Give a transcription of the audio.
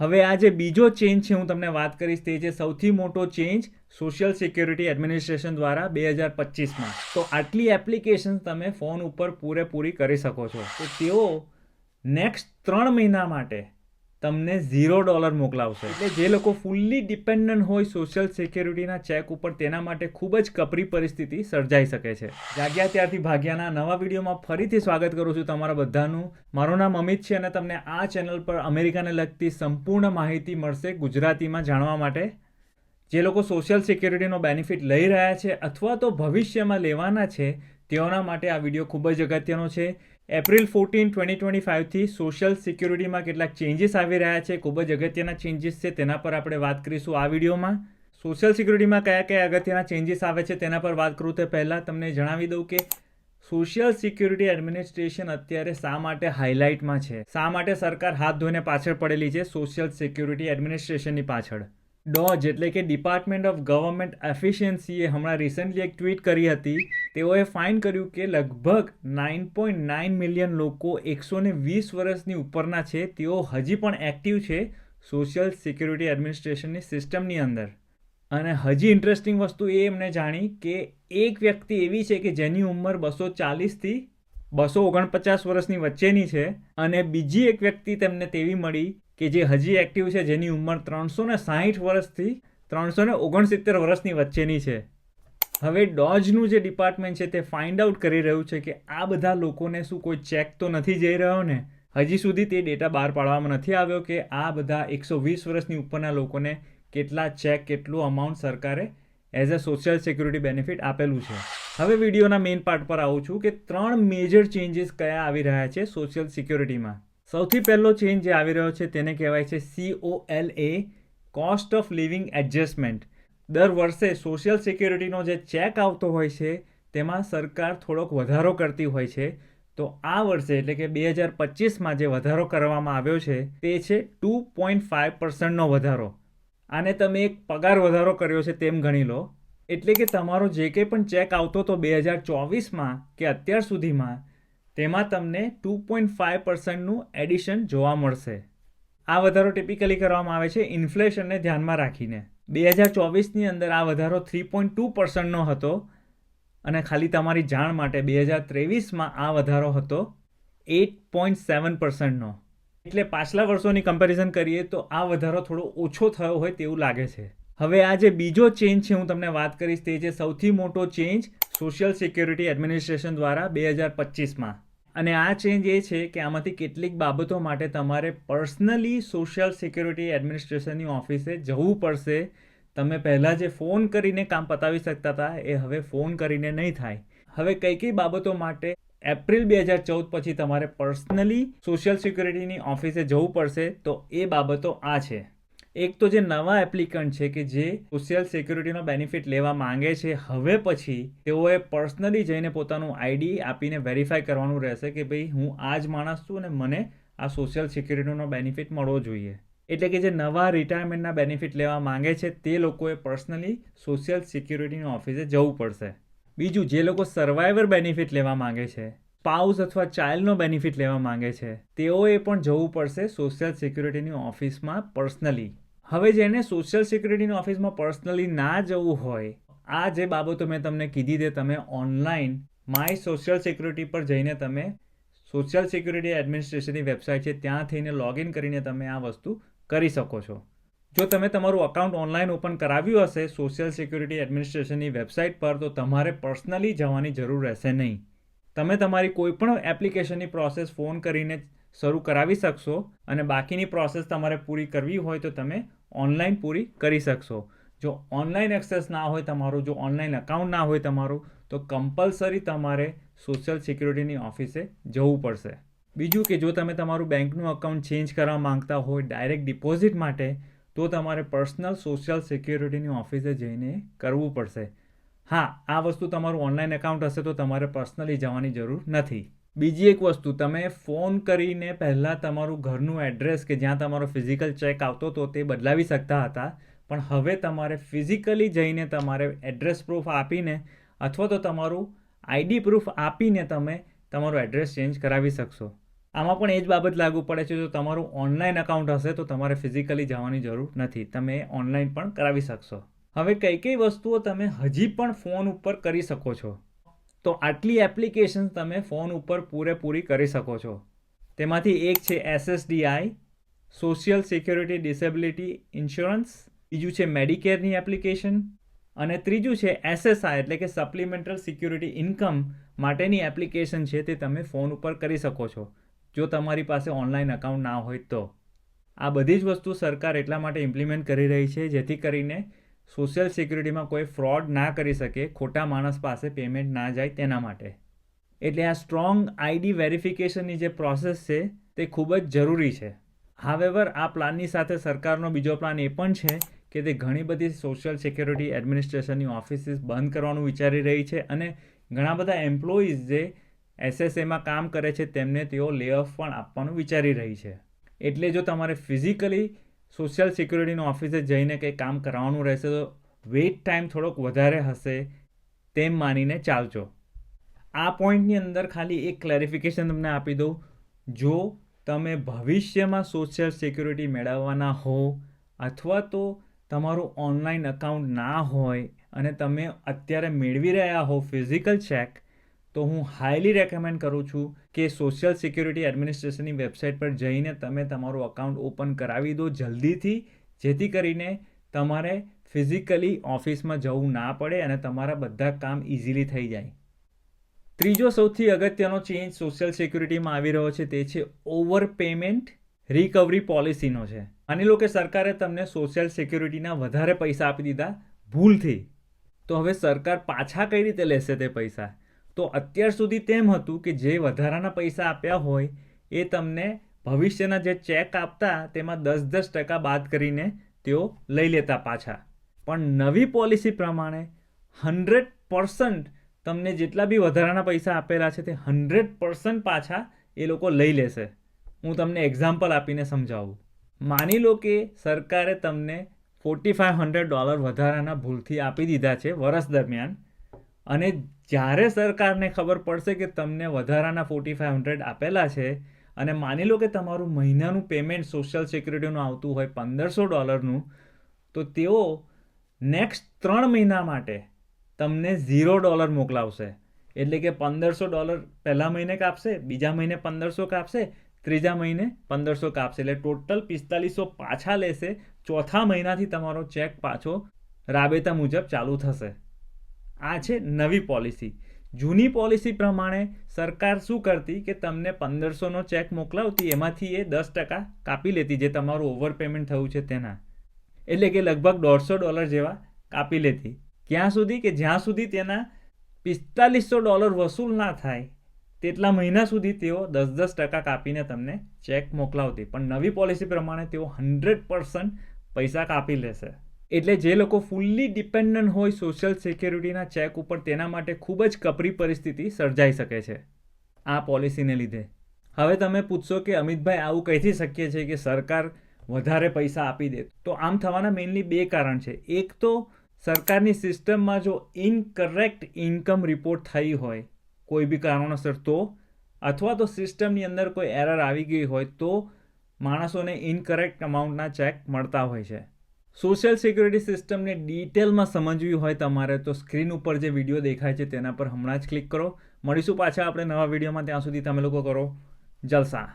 હવે આ જે બીજો ચેન્જ છે, હું તમને વાત કરીશ, તે છે સૌથી મોટો ચેન્જ સોશિયલ સિક્યુરિટી એડમિનિસ્ટ્રેશન દ્વારા બે હજાર પચીસમાં. તો આટલી એપ્લિકેશન તમે ફોન ઉપર પૂરેપૂરી કરી શકો છો. તો તેઓ નેક્સ્ટ ત્રણ મહિના માટે તમને ઝીરો ડોલર મોકલાવશે. એટલે જે લોકો ફૂલ્લી ડિપેન્ડન્ટ હોય સોશિયલ સિક્યુરિટીના ચેક ઉપર, તેના માટે ખૂબ જ કપરી પરિસ્થિતિ સર્જાઈ શકે છે. જાગ્યા ત્યારથી ભાગ્યાના નવા વિડીયોમાં ફરીથી સ્વાગત કરું છું તમારા બધાનું. મારું નામ અમિત છે અને તમને આ ચેનલ પર અમેરિકાને લગતી સંપૂર્ણ માહિતી મળશે ગુજરાતીમાં જાણવા માટે. જે લોકો સોશિયલ સિક્યુરિટીનો બેનિફિટ લઈ રહ્યા છે અથવા તો ભવિષ્યમાં લેવાના છે, તેઓના માટે આ વીડિયો ખૂબ જ અગત્યનો છે. એપ્રિલ ફોર્ટીન ટ્વેન્ટી ટ્વેન્ટી ફાઇવથી સોશિયલ સિક્યુરિટીમાં કેટલાક ચેન્જીસ આવી રહ્યા છે. ખૂબ જ અગત્યના ચેન્જીસ છે. તેના પર આપણે વાત કરીશું આ વિડીયોમાં. સોશિયલ સિક્યુરિટીમાં કયા કયા અગત્યના ચેન્જીસ આવે છે તેના પર વાત કરું તે પહેલાં તમને જણાવી દઉં કે સોશિયલ સિક્યુરિટી એડમિનિસ્ટ્રેશન અત્યારે શા માટે હાઇલાઇટમાં છે? શા માટે સરકાર હાથ ધોઈને પાછળ પડેલી છે સોશિયલ સિક્યુરિટી એડમિનિસ્ટ્રેશનની પાછળ? ડોજ એટલે કે ડિપાર્ટમેન્ટ ઓફ ગવર્મેન્ટ એફિશિયન્સીએ હમણાં રિસન્ટલી એક ટ્વીટ કરી હતી. તેઓએ ફાઇન કર્યું કે લગભગ નાઇન પોઈન્ટ નાઇન મિલિયન લોકો એકસો ને વીસ વર્ષની ઉપરના છે. તેઓ હજી પણ એક્ટિવ છે સોશિયલ સિક્યુરિટી એડમિનિસ્ટ્રેશનની સિસ્ટમની અંદર. અને હજી ઇન્ટરેસ્ટિંગ વસ્તુ એ એમને જાણી કે એક વ્યક્તિ એવી છે કે જેની ઉંમર બસો ચાલીસથી બસો ઓગણપચાસ વર્ષની વચ્ચેની છે અને બીજી એક વ્યક્તિ તેમને તેવી મળી કે જે હજી એક્ટિવ છે, જેની ઉંમર ત્રણસો ને સાહીઠ વર્ષથી ત્રણસો ને ઓગણસિત્તેર વર્ષની વચ્ચેની છે. હવે ડોજનું જે ડિપાર્ટમેન્ટ છે તે ફાઇન્ડ આઉટ કરી રહ્યું છે કે આ બધા લોકોને શું કોઈ ચેક તો નથી જઈ રહ્યો ને? હજી સુધી તે ડેટા બહાર પાડવામાં નથી આવ્યો કે આ બધા એકસો વીસ વર્ષની ઉપરના લોકોને કેટલા ચેક કેટલું અમાઉન્ટ સરકારે as a social security benefit આપેલું છે. હવે વિડીયોના મેઇન પાર્ટ પર આવું છું કે ત્રણ મેજર ચેન્જીસ કયા આવી રહ્યા છે સોશિયલ સિક્યુરિટીમાં સૌથી પહેલો ચેન્જ જે આવી રહ્યો છે તેને કહેવાય છે COL A cost of living adjustment દર વર્ષે સોશિયલ સિક્યુરિટીનો જે ચેક આવતો હોય છે, તેમાં સરકાર થોડોક વધારો કરતી હોય છે. તો આ વર્ષે એટલે કે બે હજાર પચીસમાં જે વધારો કરવામાં આવ્યો છે, તે છે ટુ પોઈન્ટ ફાઇવ પર્સન્ટનો વધારો. આને તમે એક પગાર વધારો કર્યો છે તેમ ગણી લો. એટલે કે તમારો જે કંઈ પણ ચેક આવતો હતો બે હજાર ચોવીસમાં કે અત્યાર સુધીમાં તેમાં તમને ટુ પોઈન્ટ ફાઇવ પર્સન્ટનું એડિશન જોવા મળશે. આ વધારો ટિપિકલી કરવામાં આવે છે ઇન્ફ્લેશનને ધ્યાનમાં રાખીને. બે હજાર ચોવીસની અંદર આ વધારો થ્રી પોઈન્ટ ટુ પર્સન્ટનો હતો અને ખાલી તમારી જાણ માટે બે હજાર ત્રેવીસમાં આ વધારો હતો એટ પોઈન્ટ સેવન પર્સન્ટનો. એટલે પાછલા વર્ષોની કમ્પેરિઝન કરીએ તો આ વધારો થોડો ઓછો થયો હોય તેવું લાગે છે. હવે આ જે બીજો ચેન્જ છે, હું તમને વાત કરીશ, તે છે સૌથી મોટો ચેન્જ સોશિયલ સિક્યુરિટી એડમિનિસ્ટ્રેશન દ્વારા બે હજાર પચીસમાં. અને આ ચેન્જ એ છે કે આમાંથી કેટલીક બાબતો માટે તમારે પર્સનલી સોશિયલ સિક્યુરિટી એડમિનિસ્ટ્રેશનની ઓફિસે જવું પડશે. તમે પહેલાં જે ફોન કરીને કામ પતાવી શકતા હતા, એ હવે ફોન કરીને નહીં થાય. હવે કઈ કઈ બાબતો માટે એપ્રિલ બે હજાર ચૌદ પછી તમારે પર્સનલી સોશિયલ સિક્યુરિટીની ઓફિસે જવું પડશે, તો એ બાબતો આ છે. એક તો જે નવા એપ્લિકન્ટ છે કે જે સોશિયલ સિક્યુરિટીનો બેનિફિટ લેવા માંગે છે, હવે પછી તેઓએ પર્સનલી જઈને પોતાનું આઈડી આપીને વેરીફાઈ કરવાનું રહેશે કે ભાઈ હું આ જ માણસ છું અને મને આ સોશિયલ સિક્યુરિટીનો બેનિફિટ મળવો જોઈએ. એટલે કે જે નવા રિટાયરમેન્ટના બેનિફિટ લેવા માંગે છે, તે લોકોએ પર્સનલી સોશિયલ સિક્યુરિટીની ઓફિસે જવું પડશે. બીજું, જે લોકો સર્વાઈવર બેનિફિટ લેવા માંગે છે સ્પાઉસ અથવા ચાઇલ્ડનો બેનિફિટ લેવા માંગે છે, તેઓએ પણ જવું પડશે સોશિયલ સિક્યુરિટીની ઓફિસમાં પર્સનલી હવે જેને સોશિયલ સિક્યુરિટીની ઓફિસમાં પર્સનલી ના જવું હોય, આ જે બાબતો મેં તમને કીધી તે તમે ઓનલાઈન માય સોશિયલ સિક્યુરિટી પર જઈને તમે સોશિયલ સિક્યુરિટી એડમિનિસ્ટ્રેશનની વેબસાઇટ છે, ત્યાં થઈને લોગિન કરીને તમે આ વસ્તુ કરી શકો છો. જો તમે તમારું અકાઉન્ટ ઓનલાઈન ઓપન કરાવ્યું હશે સોશિયલ સિક્યુરિટી એડમિનિસ્ટ્રેશનની વેબસાઇટ પર, તો તમારે પર્સનલી જવાની જરૂર રહેશે નહીં. તમે તમારી કોઈ પણ એપ્લિકેશનની પ્રોસેસ ફોન કરીને શરૂ કરાવી શકશો અને બાકીની પ્રોસેસ તમારે પૂરી કરવી હોય તો તમે ઓનલાઈન પૂરી કરી શકશો. જો ઓનલાઈન એક્સેસ ના હોય તમારું, જો ઓનલાઈન અકાઉન્ટ ના હોય તમારું, તો કમ્પલસરી તમારે સોશિયલ સિક્યુરિટીની ઓફિસે જવું પડશે. બીજું કે જો તમે તમારું બેંકનું અકાઉન્ટ ચેન્જ કરવા માંગતા હોય ડાયરેક્ટ ડિપોઝિટ માટે, તો તમારે પર્સનલ સોશિયલ સિક્યુરિટીની ઓફિસે જઈને કરવું પડશે. હા, આ વસ્તુ તમારું ઓનલાઈન એકાઉન્ટ હશે તો તમારે પર્સનલી જવાની જરૂર નથી. બીજી એક વસ્તુ, તમે ફોન કરીને પહેલાં તમારું ઘરનું એડ્રેસ કે જ્યાં તમારો ફિઝિકલ ચેક આવતો હતો તે બદલાવી શકતા હતા. પણ હવે તમારે ફિઝિકલી જઈને તમારે એડ્રેસ પ્રૂફ આપીને અથવા તો તમારું આઈડી પ્રૂફ આપીને તમે તમારું એડ્રેસ ચેન્જ કરાવી શકશો. આમાં પણ એ જ બાબત લાગુ પડે છે, જો તમારું ઓનલાઈન અકાઉન્ટ હશે તો તમારે ફિઝિકલી જવાની જરૂર નથી. તમે ઓનલાઈન પણ કરાવી શકશો. હવે કઈ કઈ વસ્તુઓ તમે હજી પણ ફોન ઉપર કરી શકો છો. તો આટલી એપ્લિકેશન્સ તમે ફોન ઉપર પૂરેપૂરી કરી શકો છો. તેમાંથી એક છે SSDI social security disability insurance બીજું છે મેડિકેરની એપ્લિકેશન અને ત્રીજું છે એસએસઆઈ એટલે કે સપ્લિમેન્ટલ સિક્યુરિટી ઇન્કમ માટેની એપ્લિકેશન છે તે તમે ફોન ઉપર કરી શકો છો, જો તમારી પાસે ઓનલાઈન અકાઉન્ટ ના હોય તો. આ બધી જ વસ્તુ સરકાર એટલા માટે ઇમ્પ્લિમેન્ટ કરી રહી છે, જેથી કરીને સોશિયલ સિક્યુરિટીમાં કોઈ ફ્રોડ ના કરી શકે, ખોટા માણસ પાસે પેમેન્ટ ના જાય તેના માટે. એટલે આ સ્ટ્રોંગ આઈડી વેરિફિકેશનની જે પ્રોસેસ છે, તે ખૂબ જ જરૂરી છે. હાવેવર આ પ્લાનની સાથે સરકારનો બીજો પ્લાન એ પણ છે કે તે ઘણી બધી સોશિયલ સિક્યુરિટી એડમિનિસ્ટ્રેશનની ઓફિસીસ બંધ કરવાનું વિચારી રહી છે અને ઘણા બધા એમ્પ્લોઈઝ જે એસએસએમાં કામ કરે છે, તેમને તેઓ લે ઓફ પણ આપવાનું વિચારી રહી છે. એટલે જો તમારે ફિઝિકલી સોશિયલ સિક્યુરિટીની ઓફિસે જઈને કંઈ કામ કરાવવાનું રહેશે તો વેઇટ ટાઈમ થોડોક વધારે હશે તેમ માનીને ચાલજો. આ પોઈન્ટની અંદર ખાલી એક ક્લેરિફિકેશન તમને આપી દઉં. જો તમે ભવિષ્યમાં સોશિયલ સિક્યુરિટી મેળવવાના હો અથવા તો તમારું ઓનલાઈન અકાઉન્ટ ના હોય અને તમે અત્યારે મેળવી રહ્યા હો ફિઝિકલ ચેક તો હું હાઈલી રેકમેન્ડ કરું છું કે સોશિયલ સિક્યુરિટી એડમિનિસ્ટ્રેશનની વેબસાઇટ પર જઈને તમે તમારું અકાઉન્ટ ઓપન કરાવી દો જલ્દીથી, જેથી કરીને તમારે ફિઝિકલી ઓફિસમાં જવું ના પડે અને તમારા બધા કામ ઇઝીલી થઈ જાય. ત્રીજો સૌથી અગત્યનો ચેન્જ સોશિયલ સિક્યુરિટીમાં આવી રહ્યો છે તે છે ઓવર પેમેન્ટ રિકવરી પોલિસીનો છે. માની લો કે સરકારે તમને સોશિયલ સિક્યુરિટીના વધારે પૈસા આપી દીધા ભૂલથી. તો હવે સરકાર પાછા કઈ રીતે લેશે તે પૈસા? તો અત્યાર સુધી તેમ હતું કે જે વધારાના પૈસા આપ્યા હોય, એ તમને ભવિષ્યના જે ચેક આપતા, તેમાં દસ દસ ટકા બાદ કરીને તેઓ લઈ લેતા પાછા. પણ નવી પોલિસી પ્રમાણે હન્ડ્રેડ પર્સન્ટ તમને જેટલા બી વધારાના પૈસા આપેલા છે, તે હન્ડ્રેડ પર્સન્ટ પાછા એ લોકો લઈ લેશે. હું તમને એક્ઝામ્પલ આપીને સમજાવું. માની લો કે સરકારે તમને ફોર્ટી ફાઇવ હંડ્રેડ ડોલર વધારાના ભૂલથી આપી દીધા છે વર્ષ દરમિયાન, અને જ્યારે સરકારને ખબર પડશે કે તમને વધારાના ફોર્ટી ફાઇવ હંડ્રેડ આપેલા છે અને માની લો કે તમારું મહિનાનું પેમેન્ટ સોશિયલ સિક્યુરિટીનું આવતું હોય પંદરસો ડોલરનું તો તેઓ નેક્સ્ટ ત્રણ મહિના માટે તમને ઝીરો ડોલર મોકલાવશે. એટલે કે પંદરસો ડોલર પહેલા મહિને કાપશે, બીજા મહિને પંદરસો કાપશે, ત્રીજા મહિને પંદરસો કાપશે. એટલે ટોટલ પિસ્તાલીસો પાછા લેશે. ચોથા મહિનાથી તમારો ચેક પાછો રાબેતા મુજબ ચાલુ થશે. આ છે નવી પોલિસી. જૂની પોલિસી પ્રમાણે સરકાર શું કરતી કે તમને પંદરસોનો ચેક મોકલાવતી, એમાંથી એ દસ ટકા કાપી લેતી જે તમારું ઓવર પેમેન્ટ થયું છે તેના. એટલે કે લગભગ દોઢસો ડોલર જેવા કાપી લેતી. ક્યાં સુધી કે જ્યાં સુધી તેના પિસ્તાલીસો ડોલર વસૂલ ના થાય, તેટલા મહિના સુધી તેઓ દસ દસ ટકા કાપીને તમને ચેક મોકલાવતી. પણ નવી પોલિસી પ્રમાણે તેઓ હન્ડ્રેડ પર્સન્ટ પૈસા કાપી લેશે. એટલે જે લોકો ફૂલ્લી ડિપેન્ડન્ટ હોય સોશિયલ સિક્યુરિટીના ચેક ઉપર, તેના માટે ખૂબ જ કપરી પરિસ્થિતિ સર્જાઈ શકે છે આ પોલિસીને લીધે. હવે તમે પૂછશો કે અમિતભાઈ, આવું કહીથી શક્ય છે કે સરકાર વધારે પૈસા આપી દે? તો આમ થવાના મેઇનલી બે કારણ છે. એક તો સરકારની સિસ્ટમમાં જો ઇનકરેક્ટ ઇન્કમ રિપોર્ટ થઈ હોય, કોઈ બી કારણોસર તો, અથવા તો સિસ્ટમની અંદર કોઈ એરર આવી ગઈ હોય, તો માણસોને ઇનકરેક્ટ અમાઉન્ટના ચેક મળતા હોય છે. સોશિયલ સિક્યુરિટી સિસ્ટમને ડિટેલમાં સમજવી હોય તમારે તો સ્ક્રીન ઉપર જે વીડિયો દેખાય છે તેના પર હમણાં જ ક્લિક કરો. મળીશું પાછા આપણે નવા વિડીયોમાં ત્યાં સુધી તમે લોકો કરો જલસા.